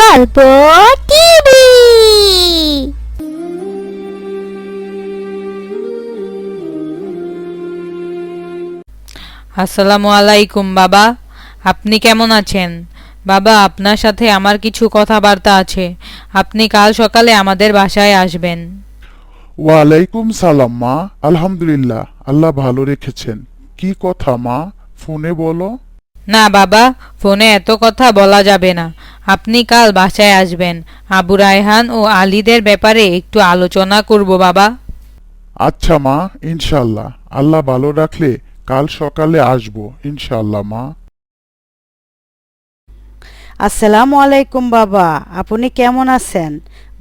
গল্প টিভি। আসসালামু আলাইকুম বাবা। আপনি কেমন আছেন? বাবা আপনার সাথে আমার কিছু কথাবার্তা আছে। আপনি কাল সকালে আমাদের বাসায় আসবেন। ওয়ালাইকুম সালাম মা। আলহামদুলিল্লাহ আল্লাহ ভালো রেখেছেন। কি কথা মা? ফোনে বলো। না বাবা ফোনে এত কথা বলা যাবে না। আপনি কাল বাসায় আসবেন। আবু রায়হান ও আলীদের ব্যাপারে একটু আলোচনা করব বাবা। আচ্ছা মা ইনশাল্লাহ আল্লাহ ভালো রাখলে কাল সকালে আসব ইনশাল্লাহ মা। আসসালামু আলাইকুম বাবা আপনি কেমন আছেন?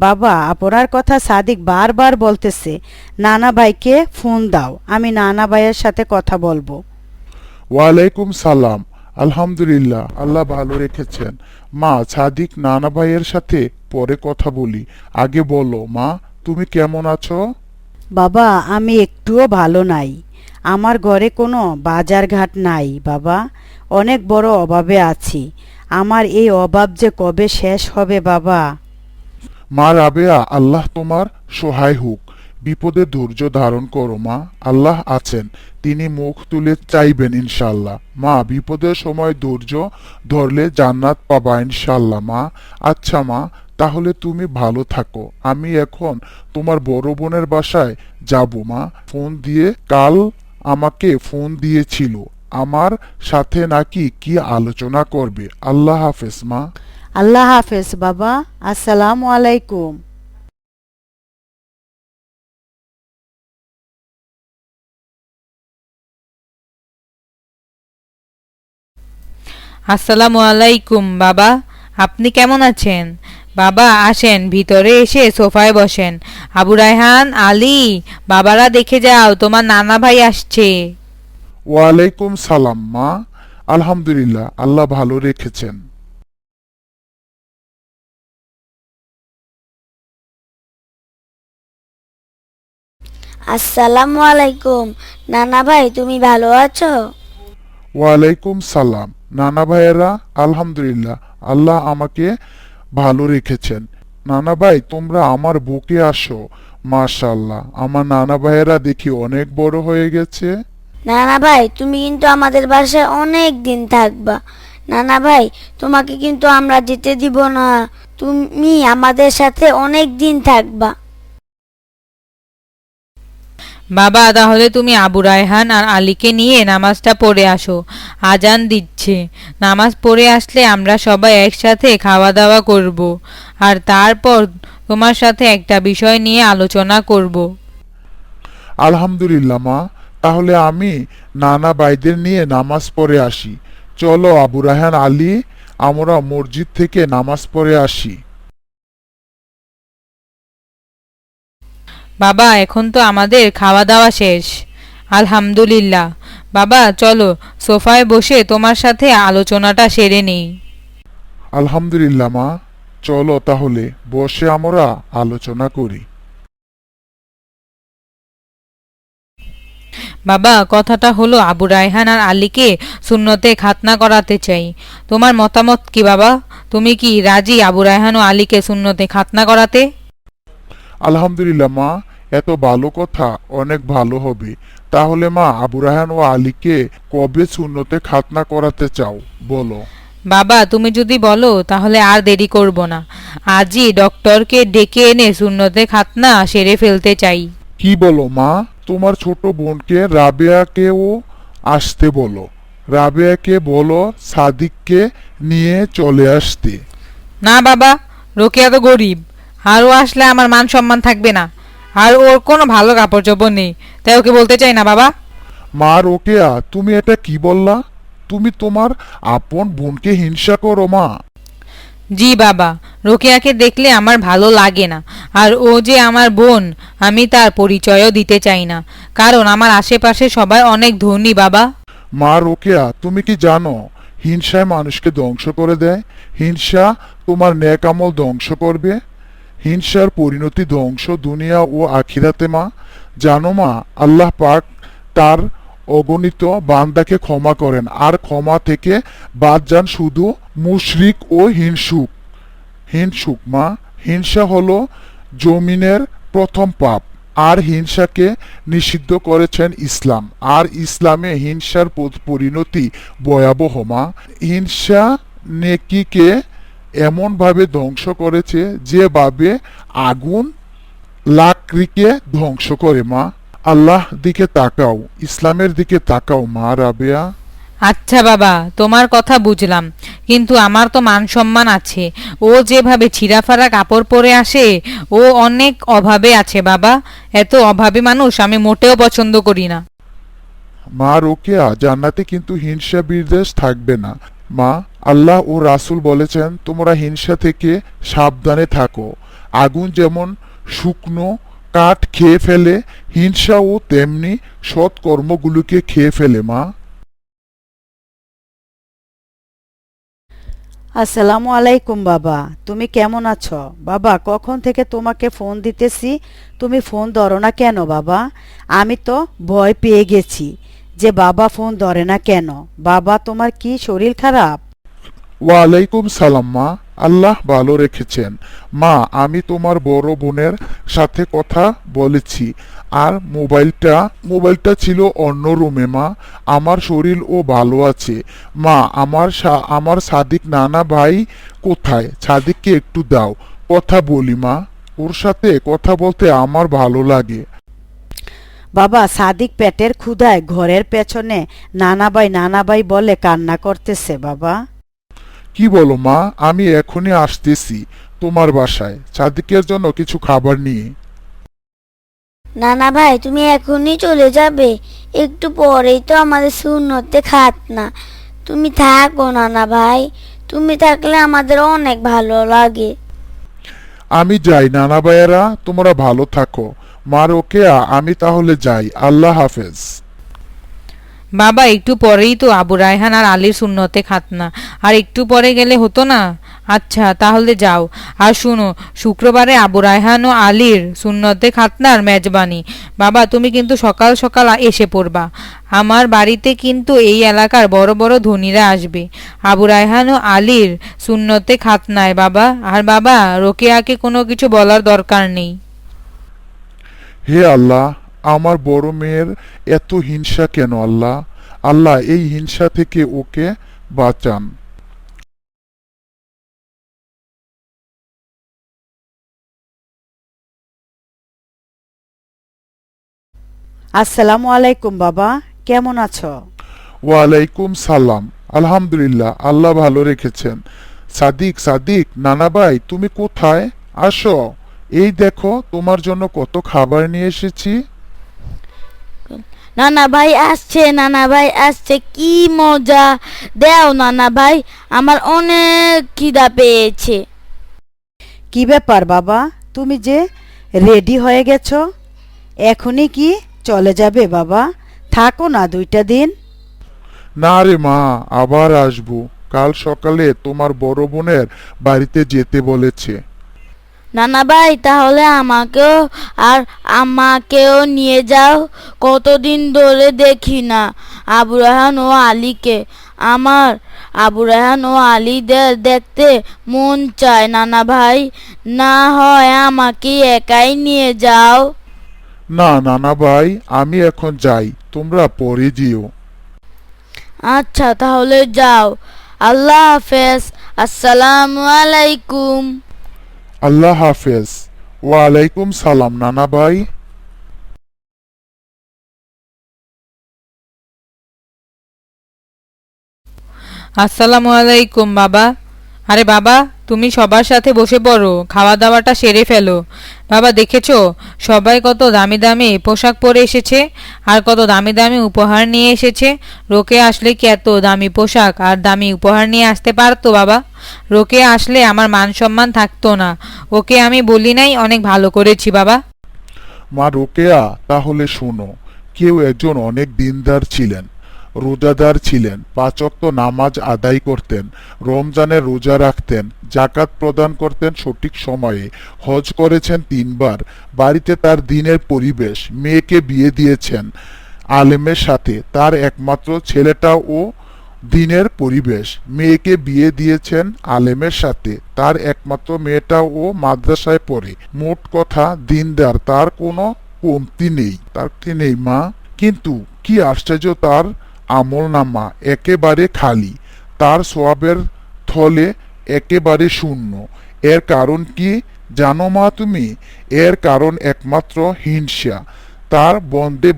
বাবা আপনার কথা সাদিক বারবার বলতেছে। নানা ভাইকে ফোন দাও আমি নানা ভাইয়ের সাথে কথা বলব। ওয়ালাইকুম সালাম। আলহামদুলিল্লাহ আল্লাহ ভালো রেখেছেন। মা সাদিক নানা ভাইয়ের সাথে পরে কথা বলি। আগে বলো মা তুমি কেমন আছো? বাবা আমি একটুও ভালো নাই। আমার ঘরে কোনো বাজার ঘাট নাই বাবা। অনেক বড় অভাবে আছি। আমার এই অভাব যে কবে শেষ হবে বাবা? মা রাবেয়া আল্লাহ তোমার সহায় হোক। বিপদে ধৈর্য ধারণ করো মা। আল্লাহ আছেন। তিনি মুখ তুলে চাইবেন ইনশাল্লাহ মা, বিপদের সময় ধৈর্য ধরলে জান্নাত পাবা ইনশাল্লাহ মা। আচ্ছা মা, তাহলে তুমি ভালো থাকো। আমি এখন তোমার বড় বোনের বাসায় যাব, মা। ফোন দিয়ে কাল আমাকে ফোন দিয়েছিল। আমার সাথে নাকি কি আলোচনা করবে? আল্লাহ হাফেজ, মা। আল্লাহ হাফেজ, বাবা। আসসালামু আলাইকুম। আসসালামু আলাইকুম বাবা। আপনি কেমন আছেন? বাবা আসেন ভিতরে এসে সোফায় বসেন। আবু রায়হান আলী বাবারা দেখে যাও তোমার নানা ভাই আসছে। ওয়ালাইকুম সালাম মা। আলহামদুলিল্লাহ আল্লাহ ভালো রেখেছেন। আসসালামু আলাইকুম। নানা ভাই তুমি ভালো আছো? ওয়ালাইকুম সালাম। নানা ভাইয়েরা, আলহামদুলিল্লাহ, আল্লাহ আমাকে ভালো রেখেছেন। নানা ভাই, তোমরা আমার বুকে আসো মাশাল্লাহ আমার নানা ভাইয়েরা দেখি অনেক বড় হয়ে গেছে। নানা ভাই, তুমি কিন্তু আমাদের বাসায় অনেক দিন থাকবা। নানা ভাই, তোমাকে কিন্তু আমরা যেতে দিব না। তুমি আমাদের সাথে অনেক দিন থাকবা। বাবা, তাহলে তুমি আবু রায়হান আর আলীকে নিয়ে নামাজটা পড়ে আসো। আজান দিচ্ছে। নামাজ পড়ে আসলে আমরা সবাই একসাথে খাওয়া দাওয়া করব। আর তারপর তোমার সাথে একটা বিষয় নিয়ে আলোচনা করব। আলহামদুলিল্লাহ, মা। তাহলে আমি নানা ভাইদের নিয়ে নামাজ পড়ে আসি। চলো আবু রাহান আলী, আমরা মসজিদ থেকে নামাজ পড়ে আসি। বাবা এখন তো আমাদের খাওয়া দাওয়া শেষ। আলহামদুলিল্লাহ। বাবা চলো সোফায় বসে তোমার সাথে আলোচনাটা সেরে নেই। আলহামদুলিল্লাহ মা। চলো তাহলে বসে আমরা আলোচনা করি। বাবা কথাটা হলো আবু রায়হান আর আলীকে শূন্যতে খাতনা করাতে চাই। তোমার মতামত কি বাবা? তুমি কি রাজি আবু রায়হান ও আলীকে শূন্যতে খাতনা করাতে? আলহামদুলিল্লাহ মা। এত ভালো কথা অনেক ভালো হবে। তাহলে মা আবু রাহান ও আলীকে কবে শূন্যতে খাতনা করাতে চাও? বলো। বাবা তুমি যদি বলো তাহলে আর দেরি করব না। আজই ডক্টরকে ডেকে এনে শূন্যতে খাতনা সেরে ফেলতে চাই। কি বলো মা? তোমার ছোট বোনকে রাবেয়াকেও আসতে বলো। রাবেয়াকে বলো সাদিককে নিয়ে চলে আসতে। না বাবা রোকেয়া তো গরিব। আরও আসলে আমার মান সম্মান থাকবে না। আর ওর কোনো ভালো কাপড় চোপড় নেই। তাই ওকে বলতে চাই না বাবা। মা রোকেয়া তুমি এটা কি বললা? তুমি তোমার আপন বোনকে হিংসা করো মা। জি বাবা। রোকেয়াকে দেখলে আমার ভালো লাগে না। আর ও যে আমার বোন আমি তার পরিচয়ও দিতে চাই না। কারণ আমার আশেপাশে সবাই অনেক ধনী বাবা। মা রোকেয়া তুমি কি জানো হিংসায় মানুষকে ধ্বংস করে দেয়? হিংসা তোমার ন্যাক আমল ধ্বংস করবে। হিংসার পরিণতি ধ্বংস দুনিয়া ও আখিরাতে, মা। জানো, মা, আল্লাহ পাক তার অগণিত বান্দাকে ক্ষমা করেন। আর ক্ষমা থেকে বাদ যান শুধু মুশরিক ও হিংসুক। হিংসুক, মা। হিংসা হলো জমিনের প্রথম পাপ। আর হিংসাকে নিষিদ্ধ করেছেন ইসলাম। আর ইসলামে হিংসার পরিণতি ভয়াবহ, মা। হিংসা নেকিকে এমনভাবে ধ্বংস করেছে যেভাবে আগুন লাকড়িকে ধ্বংস করে মা। আল্লাহ দিকে তাকাও ইসলামের দিকে তাকাও মা রাবেয়া। আচ্ছা বাবা তোমার কথা বুঝলাম কিন্তু আমার তো মান সম্মান আছে। ও যেভাবে ছিঁড়াফাড়া কাপড় পরে আসে ও অনেক অভাবে আছে বাবা। এত অভাবী মানুষ আমি মোটেও পছন্দ করি না। মা রোকেয়া জান্নাতে কিন্তু হিংসা বিদ্বেষ থাকবে না। মা আল্লাহ ও রাসূল বলেছেন, তোমরা হিংসা থেকে সাবধানে থাকো। আগুন যেমন শুকনো কাঠ খেয়ে ফেলে, হিংসাও তেমনি সৎ কর্মগুলোকে খেয়ে ফেলে, মা। আসসালামু আলাইকুম, বাবা। তুমি কেমন আছো? বাবা, কখন থেকে তোমাকে ফোন দিতেছি? তুমি ফোন ধরো না কেন, বাবা? আমি তো ভয় পেয়ে গেছি যে বাবা ফোন ধরে না কেন? বাবা, তোমার কি শরীর খারাপ? ওয়ালাইকুম সালাম, মা। আল্লাহ ভালো রেখেছেন। মা, আমি তোমার বড় বোনের সাথে কথা বলেছি। আর মোবাইলটা মোবাইলটা ছিল অন্য রুমে, মা। আমার শরীর ও ভালো আছে। মা, আমার আমার সাদিক নানা ভাই কোথায়? সাদিককে একটু দাও। কথা বলি, মা। ওর সাথে কথা বলতে আমার ভালো লাগে। বাবা, সাদিক পেটের ক্ষুধায় ঘরের পেছনে নানাবাই নানাবাই বলে কান্না করতেছে, বাবা। কি বলো মা? আমি এখনই আসতেছি তোমার বাসায়। সাদিকের জন্য কিছু খাবার নিয়ে। নানা ভাই তুমি এখনই চলে যাবে। একটু পরেই তো আমাদের শূন্যতে খাত না তুমি থাকো নানা ভাই। তুমি থাকলে আমাদের অনেক ভালো লাগে। আমি যাই নানা ভাইয়েরা তোমরা ভালো থাকো। মার ওকে আমি তাহলে যাই। আল্লাহ হাফেজ। বাবা, একটু পরেই তো আবু রায়হান আর আলীর শূন্যতে খাতনা। আর একটু পরে গেলে হতো না? আচ্ছা তাহলে যাও। আর শুনো, শুক্রবারে আবু রায়হান ও আলীর শূন্যতে খাতনার মেজবানি। বাবা, তুমি কিন্তু সকাল সকাল এসে পড়বা। আমার বাড়িতে কিন্তু এই এলাকার বড় বড় ধনীরা আসবে। আবু রায়হান ও আলীর শূন্যতে খাতনায়, বাবা। আর বাবা, রোকেয়াকে কোনো কিছু বলার দরকার নেই। হে আল্লাহ আমার বড় মেয়ের এত হিংসা কেন আল্লাহ? আল্লাহ এই হিংসা থেকে ওকে বাঁচান। আসসালামু আলাইকুম বাবা কেমন আছো? ওয়ালাইকুম সালাম। আলহামদুলিল্লাহ আল্লাহ ভালো রেখেছেন। সাদিক সাদিক নানা ভাই তুমি কোথায়? আসো। এই দেখো তোমার জন্য কত খাবার নিয়ে এসেছি। নানা ভাই আসছে নানা ভাই আসছে কি মজা। দেও নানা ভাই আমার অনেক খিদা পেয়েছে। কি ব্যাপার বাবা? তুমি যে রেডি হয়ে গেছো এখনই কি চলে যাবে বাবা? থাকো না দুইটা দিন। না রে মা আবার আসব। কাল সকালে তোমার বড় বোনের বাড়িতে যেতে বলেছে। নানা ভাই তাহলে আমাকেও আর আমাকেও নিয়ে যাও। কতদিন ধরে দেখি না আবু রাহান ও আলীকে। আমার আবু রাহান ও আলীদের দেখতে মন চায় নানা ভাই না হয় আমাকে একাই নিয়ে যাও। না নানা ভাই আমি এখন যাই তোমরা পরে যেও। আচ্ছা তাহলে যাও। আল্লাহ হাফেজ। আসসালামু আলাইকুম। আল্লাহ হাফেজ। ওয়ালাইকুম সালাম নানা ভাই। আসসালামু আলাইকুম বাবা। আরে বাবা, তুমি সবার সাথে বসে পড়ো খাওয়া দাওয়াটা সেরে ফেলো। বাবা, দেখেছ? সবাই কত দামি দামি পোশাক পরে এসেছে, আর কত দামি দামি উপহার নিয়ে এসেছে। রোকে আসলে কি এত দামি পোশাক আর দামি উপহার নিয়ে আসতে পারতো বাবা? রোকে আসলে আমার মান সম্মান থাকতো না। ওকে আমি বলি নাই, অনেক ভালো করেছি বাবা। মা রোকেয়া, তাহলে শোনো, কেউ একজন অনেক দিনদার ছিলেন। রোজাদার ছিলেন পাঁচক্ত নামাজ আদায় করতেন রমজানের রোজা রাখতেন জাকাত প্রদান করতেন সঠিক সময়ে, হজ করেছেন তিনবার, বাড়িতে তার দিনের পরিবেশ, মেয়েকে বিয়ে দিয়েছেন আলেমের সাথে, তার একমাত্র ছেলেটাও ও দিনের পরিবেশ, মেয়েকে বিয়ে দিয়েছেন আলেমের সাথে, তার একমাত্র মেয়েটা ও মাদ্রাসায় পড়ে, মোট কথা দিনদার, তার কোনো কমতি নেই, তার নেই মা, কিন্তু কি আশ্চর্য তার আমল নামা একেবারে খালি। তার সোয়াবের থলে একেবারে শূন্য। এর কারণ কি জানো মা তুমি? এর কারণ একমাত্র হিংসা। তার বন্দে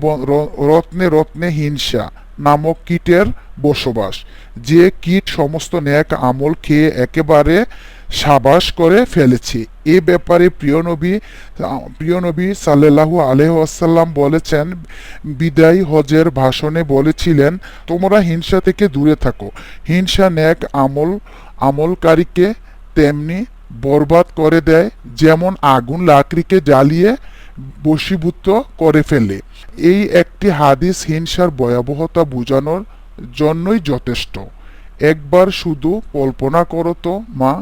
রত্নে রত্নে হিংসা নামক কীটের বসবাস। যে কীট সমস্ত ন্যাক আমল খেয়ে একেবারে সাবাস করে ফেলেছি। এ ব্যাপারে প্রিয় নবী প্রিয় নবী সাল্লাল্লাহু আলাইহি বলেছেন, বিদায়ী হজের ভাষণে বলেছিলেন, তোমরা হিংসা থেকে দূরে থাকো। হিংসা ন্যাক আমল, আমলকারীকে তেমনি বরবাদ করে দেয়, যেমন আগুন লাকড়িকে জ্বালিয়ে বশীভূত করে ফেলে। এই একটি হাদিস হিংসার ভয়াবহতা বোঝানোর জন্যই যথেষ্ট। একবার শুধু কল্পনা করো তো, মা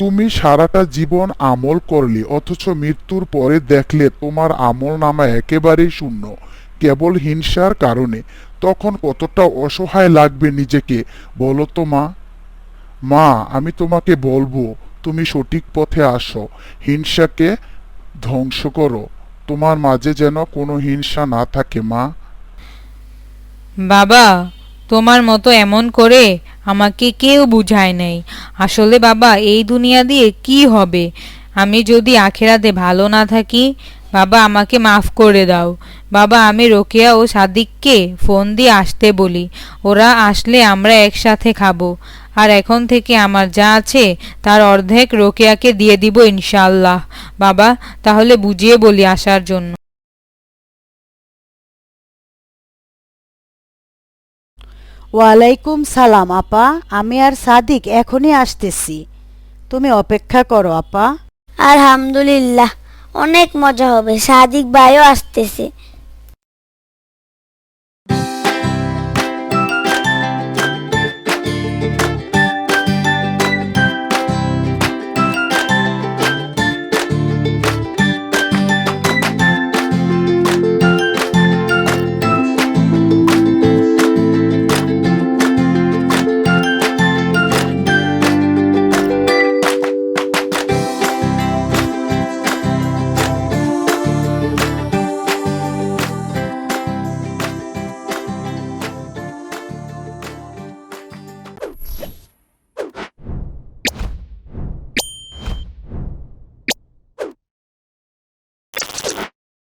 তুমি সারাটা জীবন আমল করলে, অথচ মৃত্যুর পরে দেখলে তোমার আমল নামা একেবারেই শূন্য, কেবল হিংসার কারণে। তখন কতটা অসহায় লাগবে নিজেকে, বলো তো মা। মা, আমি তোমাকে বলব, তুমি সঠিক পথে আসো, হিংসাকে ধ্বংস করো, তোমার মাঝে যেন কোনো হিংসা না থাকে, মা। বাবা তোমার মতো এমন করে আমাকে কেউ বুঝায় নাই। আসলে বাবা, এই দুনিয়া দিয়ে কি হবে? আমি যদি আখেরাতে ভালো না থাকি, বাবা আমাকে মাফ করে দাও। বাবা, আমি রোকেয়া ও সাদিককে ফোন দিয়ে আসতে বলি। ওরা আসলে আমরা একসাথে খাব। আর এখন থেকে আমার যা আছে, তার অর্ধেক রোকেয়াকে দিয়ে দিব ইনশাল্লাহ বাবা, তাহলে বুঝিয়ে বলি আসার জন্য। ওয়ালাইকুম সালাম, আপা। আমি আর সাদিক এখনই আসতেছি। তুমি অপেক্ষা করো, আপা। আলহামদুলিল্লাহ, অনেক মজা হবে। সাদিক ভাইও আসতেছে।